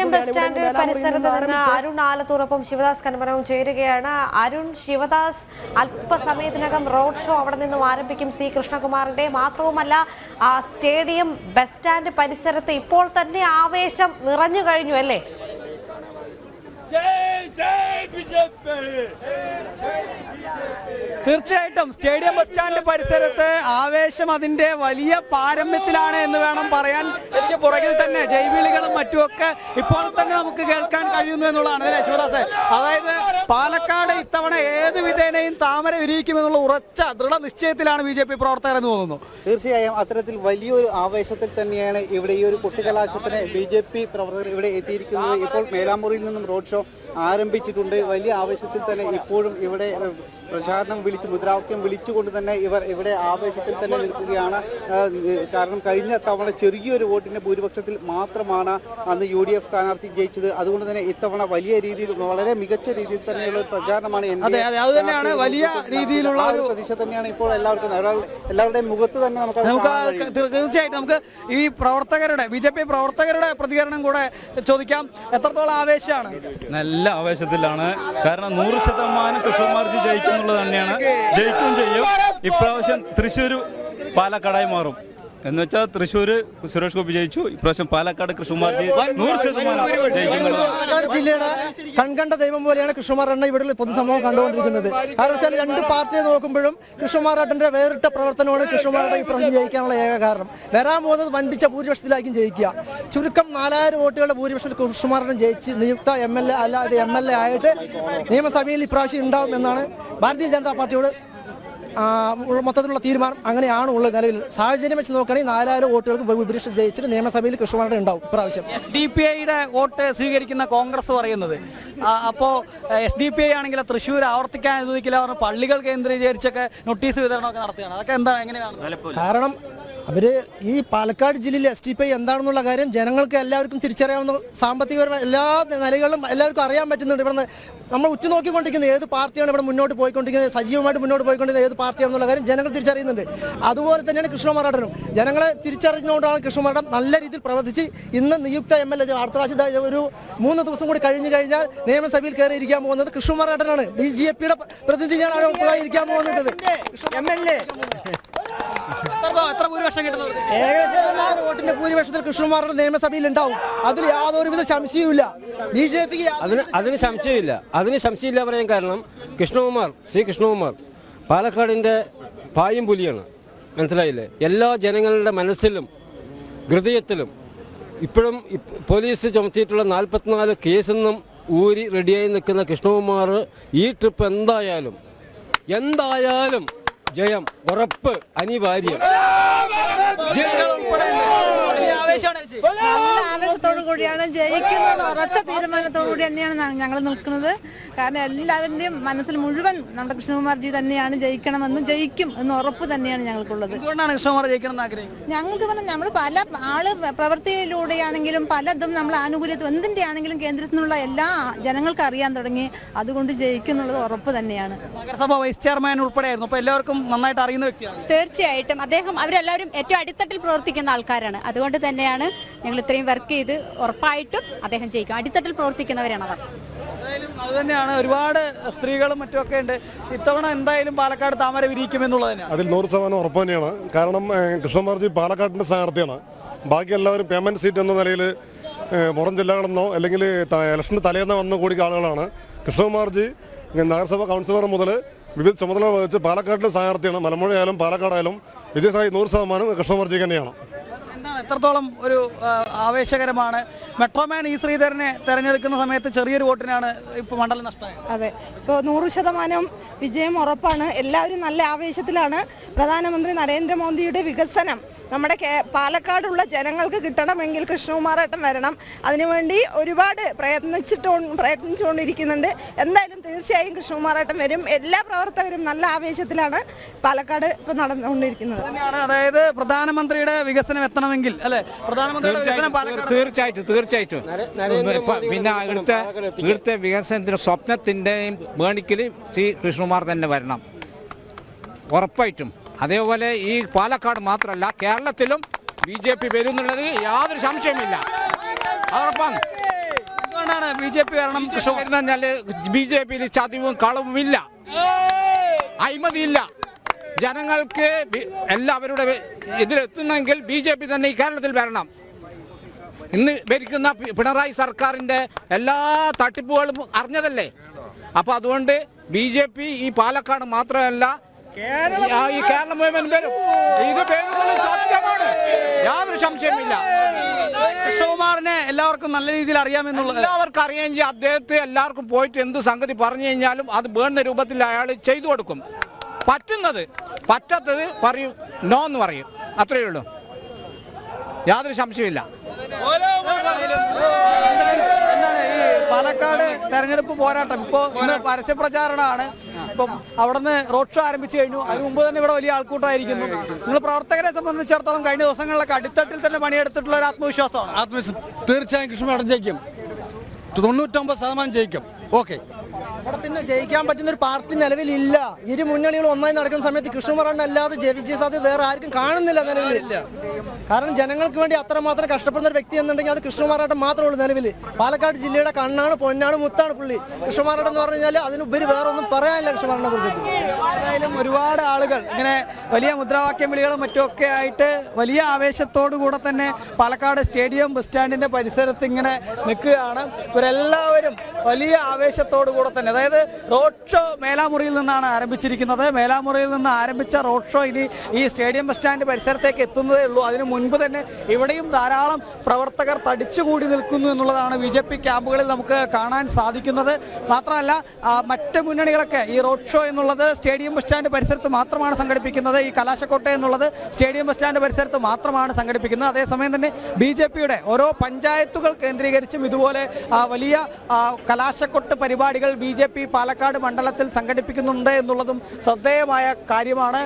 Stadium bus stand പരിസരത്ത് നിന്ന് അരുൺ ആലത്തൂറൊപ്പം ശിവദാസ് കന്മനവും ചേരുകയാണ്. അരുൺ ശിവദാസ് അല്പസമയത്തിനകം റോഡ് ഷോ അവിടെ നിന്നും ആരംഭിക്കും സി കൃഷ്ണകുമാറിന്റെ. മാത്രവുമല്ല ആ സ്റ്റേഡിയം ബസ് സ്റ്റാൻഡ് പരിസരത്ത് ഇപ്പോൾ തന്നെ ആവേശം നിറഞ്ഞു കഴിഞ്ഞു അല്ലേ? തീർച്ചയായിട്ടും സ്റ്റേഡിയം ബസ് സ്റ്റാൻഡ് പരിസരത്ത് ആവേശം അതിന്റെ വലിയ പാരമ്യത്തിലാണ് എന്ന് വേണം പറയാൻ. പുറകിൽ തന്നെ ജൈവിളികളും മറ്റുമൊക്കെ ഇപ്പോൾ തന്നെ നമുക്ക് കേൾക്കാൻ കഴിയുന്നു എന്നുള്ളതാണ്. അല്ലേ ശിവദാസ്? അതായത് പാലക്കാട് ഇത്തവണ ഏത് വിധേനയും താമര വിരിയിക്കുമെന്നുള്ള ഉറച്ച ദൃഢ നിശ്ചയത്തിലാണ് ബി ജെ പി പ്രവർത്തകർ എന്ന് തോന്നുന്നു. തീർച്ചയായും അത്തരത്തിൽ വലിയൊരു ആവേശത്തിൽ തന്നെയാണ് ഇവിടെ ഈ ഒരു കുട്ടികലാശത്തിന് ബി ജെ പി പ്രവർത്തകർ ഇവിടെ എത്തിയിരിക്കുന്നത്. ഇപ്പോൾ മേലാമ്പുറിയിൽ നിന്നും റോഡ് ഷോ ആരംഭിച്ചിട്ടുണ്ട്. വലിയ ആവേശത്തിൽ തന്നെ ഇപ്പോഴും ഇവിടെ പ്രചാരണം വിളിച്ച് മുദ്രാവാക്യം വിളിച്ചുകൊണ്ട് തന്നെ ഇവർ ഇവിടെ ആവേശത്തിൽ തന്നെ നിൽക്കുകയാണ്. കാരണം കഴിഞ്ഞ തവണ ചെറിയൊരു വോട്ടിന്റെ ഭൂരിപക്ഷത്തിൽ മാത്രമാണ് അന്ന് യു ഡി എഫ് സ്ഥാനാർത്ഥി ജയിച്ചത്. അതുകൊണ്ട് തന്നെ ഇത്തവണ വലിയ രീതിയിൽ വളരെ മികച്ച രീതിയിൽ തന്നെയുള്ള ഒരു പ്രചാരണമാണ് എൻ ഡി എ അതെ, അതെ, അത് തന്നെയാണ് വലിയ രീതിയിലുള്ള ഒരു പ്രതീക്ഷ തന്നെയാണ് ഇപ്പോൾ എല്ലാവർക്കും. എല്ലാവരുടെയും മുഖത്ത് തന്നെ നമുക്ക് തീർച്ചയായിട്ടും നമുക്ക് ഈ പ്രവർത്തകരുടെ ബി ജെ പി പ്രവർത്തകരുടെ പ്രതികരണം കൂടെ ചോദിക്കാം. എത്രത്തോളം ആവേശമാണ്? നല്ല ആവേശത്തിലാണ്. കാരണം നൂറ് ശതമാനം കൃഷ്ണകുമാർജി ജയിക്കുന്നുള്ളത് തന്നെയാണ്. ജയിക്കും ചെയ്യും. ഇപ്രാവശ്യം തൃശ്ശൂർ പാലക്കാടായി മാറും. എന്ന് വെച്ചാൽ തൃശ്ശൂർ സുരേഷ് ഗോപി ജയിച്ചു. ഇപ്രാവശ്യം പാലക്കാട് കൃഷ്ണകുമാർജി നൂറ് ശതമാനം പാലക്കാട് ജില്ലയുടെ കൺകണ്ട ദൈവം പോലെയാണ് കൃഷ്ണകുമാർ എണ്ണ ഇവിടെ പൊതുസമൂഹം കണ്ടുകൊണ്ടിരിക്കുന്നത്. കാരണം വെച്ചാൽ രണ്ട് പാർട്ടിയെ നോക്കുമ്പോഴും കൃഷ്ണകുമാർ ഏട്ടന്റെ വേറിട്ട പ്രവർത്തനമാണ് കൃഷ്ണകുമാരുടെ ഈ പ്രശ്നം ജയിക്കാനുള്ള ഏക കാരണം. വരാൻ പോകുന്നത് വണ്ടിച്ച ഭൂരിപക്ഷത്തിലായിരിക്കും ജയിക്കുക. ചുരുക്കം നാലായിരം വോട്ടുകളുടെ ഭൂരിപക്ഷത്തിൽ കൃഷ്ണകുമാരൻ ജയിച്ച് നിയുക്ത എം എൽ എ അല്ലാതെ എം എൽ എ ആയിട്ട് നിയമസഭയിൽ ഇപ്രാവശ്യം ഉണ്ടാവും എന്നാണ് ഭാരതീയ ജനതാ പാർട്ടിയോട് മൊത്തത്തിലുള്ള തീരുമാനം അങ്ങനെയാണ് ഉള്ളത് നിലവിൽ. സാഹചര്യം വെച്ച് നോക്കുകയാണെങ്കിൽ നാലായിരം വോട്ടുകൾക്ക് വിപരീക്ഷ ജയിച്ചിട്ട് നിയമസഭയിൽ കൃഷ്ണമാരുടെ ഉണ്ടാവും പ്രാവശ്യം എസ് ഡി പി ഐയുടെ വോട്ട് സ്വീകരിക്കുന്ന കോൺഗ്രസ് പറയുന്നത്. അപ്പോൾ അപ്പോ എസ് ഡി പി ഐ ആണെങ്കിൽ തൃശ്ശൂർ ആവർത്തിക്കാൻ അനുവദിക്കില്ല പറഞ്ഞ് പള്ളികൾ കേന്ദ്രീകരിച്ചൊക്കെ നോട്ടീസ് വിതരണമൊക്കെ നടത്തുകയാണ്. അതൊക്കെ എന്താ എങ്ങനെയാണ്? കാരണം അവർ ഈ പാലക്കാട് ജില്ലയിൽ എസ് ടി പി എന്താണെന്നുള്ള കാര്യം ജനങ്ങൾക്ക് എല്ലാവർക്കും തിരിച്ചറിയാവുന്ന സാമ്പത്തികപരമായ എല്ലാ നിലകളിലും എല്ലാവർക്കും അറിയാൻ പറ്റുന്നുണ്ട്. ഇവിടെ നമ്മൾ ഉറ്റുനോക്കിക്കൊണ്ടിരിക്കുന്നത് ഏത് പാർട്ടിയാണ് ഇവിടെ മുന്നോട്ട് പോയിക്കൊണ്ടിരിക്കുന്നത് സജീവമായിട്ട് മുന്നോട്ട് പോയിക്കൊണ്ടിരിക്കുന്നത് ഏത് പാർട്ടിയാണെന്നുള്ള കാര്യം ജനങ്ങൾ തിരിച്ചറിയുന്നുണ്ട്. അതുപോലെ തന്നെയാണ് കൃഷ്ണമാരാട്ടനും ജനങ്ങളെ തിരിച്ചറിഞ്ഞുകൊണ്ടാണ് കൃഷ്ണമാരാട്ടം നല്ല രീതിയിൽ പ്രവർത്തിച്ച് ഇന്ന് നിയുക്ത എം എൽ എ പ്രാവശ്യം ഒരു മൂന്ന് ദിവസം കൂടി കഴിഞ്ഞു കഴിഞ്ഞാൽ നിയമസഭയിൽ കയറി ഇരിക്കാൻ പോകുന്നത് കൃഷ്ണമാരാട്ടനാണ് ബി ജെ പിയുടെ പ്രതിനിധിയാണ് ഇരിക്കാൻ പോകുന്നത്. M L A. എത്ര ഭൂരിപക്ഷം കിട്ടുന്നത് ഏകദേശം വോട്ടിന്റെ ഭൂരിപക്ഷത്തിൽ കൃഷ്ണകുമാറിന്റെ നിയമസഭയിൽ ഉണ്ടാവും അതിൽ യാതൊരുവിധ സംശയവുമില്ല. ബി ജെ പിക്ക് അതിന് അതിന് സംശയമില്ല. അതിന് സംശയമില്ല പറയാൻ കാരണം കൃഷ്ണകുമാർ ശ്രീ കൃഷ്ണകുമാർ പാലക്കാടിന്റെ പായും പുലിയാണ്. മനസ്സിലായില്ലേ? എല്ലാ ജനങ്ങളുടെ മനസ്സിലും ഹൃദയത്തിലും ഇപ്പോഴും ഇപ്- പോലീസ് ചുമത്തിയിട്ടുള്ള നാൽപ്പത്തിനാല് കേസെന്നും ഊരി റെഡിയായി നിൽക്കുന്ന കൃഷ്ണകുമാർ ഈ ട്രിപ്പ് എന്തായാലും എന്തായാലും ജയം ഉറപ്പ് അനിവാര്യം. നല്ല ആവേശത്തോടു കൂടിയാണ് ജയിക്കുന്നത്. ഉറച്ച തീരുമാനത്തോടു കൂടി തന്നെയാണ് ഞങ്ങൾ നിൽക്കുന്നത്. കാരണം എല്ലാവരുടെയും മനസ്സിൽ മുഴുവൻ നമ്മുടെ കൃഷ്ണകുമാർജി തന്നെയാണ് ജയിക്കണമെന്നും ജയിക്കും എന്ന് ഉറപ്പ് തന്നെയാണ് ഞങ്ങൾക്കുള്ളത്. ഞങ്ങൾക്ക് പറഞ്ഞാൽ നമ്മൾ പല ആൾ പ്രവൃത്തിയിലൂടെയാണെങ്കിലും പലതും നമ്മൾ ആനുകൂല്യത്തിൽ എന്തിന്റെ ആണെങ്കിലും കേന്ദ്രത്തിൽ നിന്നുള്ള എല്ലാ ജനങ്ങൾക്ക് അറിയാൻ തുടങ്ങി. അതുകൊണ്ട് ജയിക്കും എന്നുള്ളത് ഉറപ്പ് തന്നെയാണ്. നഗരസഭ വൈസ് ചെയർമാൻ ഉൾപ്പെടെയായിരുന്നു. അപ്പൊ എല്ലാവർക്കും നന്നായിട്ട് അറിയുന്ന വ്യക്തിയാണ്. തീർച്ചയായിട്ടും. അദ്ദേഹം അവരെല്ലാവരും ഏറ്റവും അടിത്തട്ടിൽ പ്രവർത്തിക്കുന്ന ആൾക്കാരാണ്. അതുകൊണ്ട് തന്നെയാണ് ഞങ്ങൾ ഇത്രയും വർക്ക് ചെയ്ത് ഉറപ്പായിട്ടും അദ്ദേഹം ജയിക്കും. അടിത്തട്ടിൽ പ്രവർത്തിക്കുന്നവരാണ് അവർ. എന്തായാലും അത് തന്നെയാണ്. ഒരുപാട് സ്ത്രീകളും മറ്റുമൊക്കെ ഉണ്ട്. ഇത്തവണ എന്തായാലും പാലക്കാട് താമര വിരിയിക്കും എന്നുള്ളത് തന്നെയാണ്. അതിൽ നൂറ് ശതമാനം ഉറപ്പ് തന്നെയാണ്. കാരണം കൃഷ്ണമാർജി കൃഷ്ണകുമാർജി പാലക്കാടിന്റെ സ്ഥാനാർത്ഥിയാണ്. ബാക്കി എല്ലാവരും പേമെന്റ് സീറ്റ് എന്ന നിലയിൽ പുറം ജില്ലകളെന്നോ അല്ലെങ്കിൽ ഇലക്ഷൻ ഇലക്ഷന് തലേന്ന് വന്ന കൂടിയ ആളുകളാണ്. കൃഷ്ണകുമാർജി നഗരസഭാ കൗൺസിലർ മുതൽ വിവിധ ചുമതല വഹിച്ച് പാലക്കാട്ടിലെ സ്ഥാനാർത്ഥിയാണ് മലമ്പുഴയായാലും പാലക്കാടായാലും വിജയസായി നൂറ് ശതമാനം കൃഷ്ണകുമാർജി തന്നെയാണ്. എത്രത്തോളം ഒരു ആവേശകരമാണ്. മെട്രോമാൻ ഈ ശ്രീധരനെ തെരഞ്ഞെടുക്കുന്ന സമയത്ത് ചെറിയൊരു വോട്ടിനാണ് ഇപ്പൊ മണ്ഡലം നഷ്ടമായത്. അതെ. ഇപ്പൊ നൂറ് ശതമാനം വിജയം ഉറപ്പാണ്. എല്ലാവരും നല്ല ആവേശത്തിലാണ്. പ്രധാനമന്ത്രി നരേന്ദ്രമോദിയുടെ വികസനം നമ്മുടെ പാലക്കാടുള്ള ജനങ്ങൾക്ക് കിട്ടണമെങ്കിൽ കൃഷ്ണകുമാറേട്ടൻ വരണം. അതിനുവേണ്ടി ഒരുപാട് പ്രയത്നിച്ചിട്ടോ പ്രയത്നിച്ചുകൊണ്ടിരിക്കുന്നുണ്ട്. എന്തായാലും തീർച്ചയായും കൃഷ്ണകുമാറേട്ടൻ വരും. എല്ലാ പ്രവർത്തകരും നല്ല ആവേശത്തിലാണ് പാലക്കാട് ഇപ്പോൾ നടന്നുകൊണ്ടിരിക്കുന്നത്. അതായത് പ്രധാനമന്ത്രിയുടെ വികസനം എത്തണമെങ്കിൽ അല്ലെ? പ്രധാനമന്ത്രിയുടെ വികസനം പാലക്കാട് തീർച്ചയായിട്ടും തീർച്ചയായിട്ടും. ഇപ്പൊ പിന്നെ ഇവിടുത്തെ ഇവിടുത്തെ വികസനത്തിന്റെ സ്വപ്നത്തിന്റെയും മേണിക്കൽ സി കൃഷ്ണകുമാർ തന്നെ വരണം. ഉറപ്പായിട്ടും. അതേപോലെ ഈ പാലക്കാട് മാത്രമല്ല കേരളത്തിലും ബി ജെ പി വരും എന്നുള്ളത് യാതൊരു സംശയമില്ല അതോടൊപ്പം കാണാണ് ബി ജെ പി വരണം കൃഷ്ണ ബി ജെ പിയിൽ ചതിവും കളവും ഇല്ല അഴിമതിയില്ല. ജനങ്ങൾക്ക് എല്ലാവരുടെ ഇതിലെത്തുന്നെങ്കിൽ ബി ജെ പി തന്നെ ഈ കേരളത്തിൽ വരണം. ഇന്ന് ഭരിക്കുന്ന പിണറായി സർക്കാരിന്റെ എല്ലാ തട്ടിപ്പുകളും അറിഞ്ഞതല്ലേ? അപ്പൊ അതുകൊണ്ട് ബി ജെ പി ഈ പാലക്കാട് മാത്രമല്ല ഈ- കേരളം മുഴുവൻ വരും. ഇത് സത്യമാണ്. യാതൊരു സംശയമില്ല കൃഷ്ണകുമാറിനെ എല്ലാവർക്കും നല്ല രീതിയിൽ അറിയാമെന്നുള്ളത്. എല്ലാവർക്കും അറിയാൻ അദ്ദേഹത്തെ എല്ലാവർക്കും പോയിട്ട് എന്ത് സംഗതി പറഞ്ഞു കഴിഞ്ഞാലും അത് വേണ്ട രൂപത്തിൽ അയാൾ ചെയ്തു കൊടുക്കും. പറ്റുന്നത് പറ്റാത്തത് പറയും നോ എന്ന് പറയും. അത്രയേ ഉള്ളൂ. യാതൊരു സംശയമില്ല പാലക്കാട് തെരഞ്ഞെടുപ്പ് പോരാട്ടം? ഇപ്പോ പരസ്യ പ്രചാരണമാണ് ഇപ്പം അവിടുന്ന് റോഡ് ഷോ ആരംഭിച്ചു കഴിഞ്ഞു. അതിന് മുമ്പ് തന്നെ ഇവിടെ വലിയ ആൾക്കൂട്ടമായിരിക്കുന്നു നിങ്ങൾ പ്രവർത്തകരെ സംബന്ധിച്ചിടത്തോളം കഴിഞ്ഞ ദിവസങ്ങളിലൊക്കെ അടിത്തട്ടിൽ തന്നെ പണിയെടുത്തിട്ടുള്ള ഒരു ആത്മവിശ്വാസമാണ്. ആത്മവിശ്വാസം തീർച്ചയായും കൃഷ്ണമേട്ടൻ ജയിക്കും. തൊണ്ണൂറ്റൊമ്പത് ശതമാനം ജയിക്കും. ഓക്കെ. ഇവിടെ പിന്നെ ജയിക്കാൻ പറ്റുന്ന ഒരു പാർട്ടി നിലവിലില്ല. ഇരു മുന്നണികളും ഒന്നായി നടക്കുന്ന സമയത്ത് കൃഷ്ണകുമാറിനെ അല്ലാതെ ജയ- വിജയ സാധ്യത വേറെ ആർക്കും കാണുന്നില്ല നിലവിൽ കാരണം ജനങ്ങൾക്ക് വേണ്ടി അത്രമാത്രം കഷ്ടപ്പെടുന്ന ഒരു വ്യക്തി എന്നുണ്ടെങ്കിൽ അത് കൃഷ്ണകുമാറായിട്ട് മാത്രമേ ഉള്ളൂ നിലവിൽ പാലക്കാട് ജില്ലയുടെ കണ്ണാണ് പൊന്നാണ് മുത്താണ് പുള്ളി. കൃഷ്ണകുമാറായിട്ട് എന്ന് പറഞ്ഞു കഴിഞ്ഞാൽ അതിനുപരി വേറെ ഒന്നും പറയാനില്ല കൃഷ്ണകുമാറിനെ കുറിച്ചിട്ട്. ഏതായാലും ഒരുപാട് ആളുകൾ ഇങ്ങനെ വലിയ മുദ്രാവാക്യം വിളികളും മറ്റുമൊക്കെ ആയിട്ട് വലിയ ആവേശത്തോടു കൂടെ തന്നെ പാലക്കാട് സ്റ്റേഡിയം ബസ് സ്റ്റാൻഡിന്റെ പരിസരത്ത് ഇങ്ങനെ നിൽക്കുകയാണ്. ഇവരെല്ലാവരും വലിയ ആവേശത്തോടു കൂടെ തന്നെ. അതായത് റോഡ് ഷോ മേലാമുറിയിൽ നിന്നാണ് ആരംഭിച്ചിരിക്കുന്നത്. മേലാമുറിയിൽ നിന്ന് ആരംഭിച്ച റോഡ് ഷോ ഇനി ഈ സ്റ്റേഡിയം ബസ് സ്റ്റാൻഡ് പരിസരത്തേക്ക് എത്തുന്നതേ ഉള്ളൂ. അതിനു മുൻപ് തന്നെ ഇവിടെയും ധാരാളം പ്രവർത്തകർ തടിച്ചുകൂടി നിൽക്കുന്നു എന്നുള്ളതാണ് ബി ജെ പി ക്യാമ്പുകളിൽ നമുക്ക് കാണാൻ സാധിക്കുന്നത്. മാത്രമല്ല മറ്റ് മുന്നണികളൊക്കെ ഈ റോഡ് ഷോ എന്നുള്ളത് സ്റ്റേഡിയം ബസ് സ്റ്റാൻഡ് പരിസരത്ത് മാത്രമാണ് സംഘടിപ്പിക്കുന്നത്. ഈ കലാശക്കോട്ട എന്നുള്ളത് സ്റ്റേഡിയം ബസ് സ്റ്റാൻഡ് പരിസരത്ത് മാത്രമാണ് സംഘടിപ്പിക്കുന്നത്. അതേസമയം തന്നെ ബി ജെ പിയുടെ ഓരോ പഞ്ചായത്തുകൾ കേന്ദ്രീകരിച്ചും ഇതുപോലെ വലിയ കലാശക്കൊട്ട് പരിപാടികൾ ബി ജെ പി പാലക്കാട് മണ്ഡലത്തിൽ സംഘടിപ്പിക്കുന്നുണ്ട് എന്നുള്ളതും ശ്രദ്ധേയമായ കാര്യമാണ്.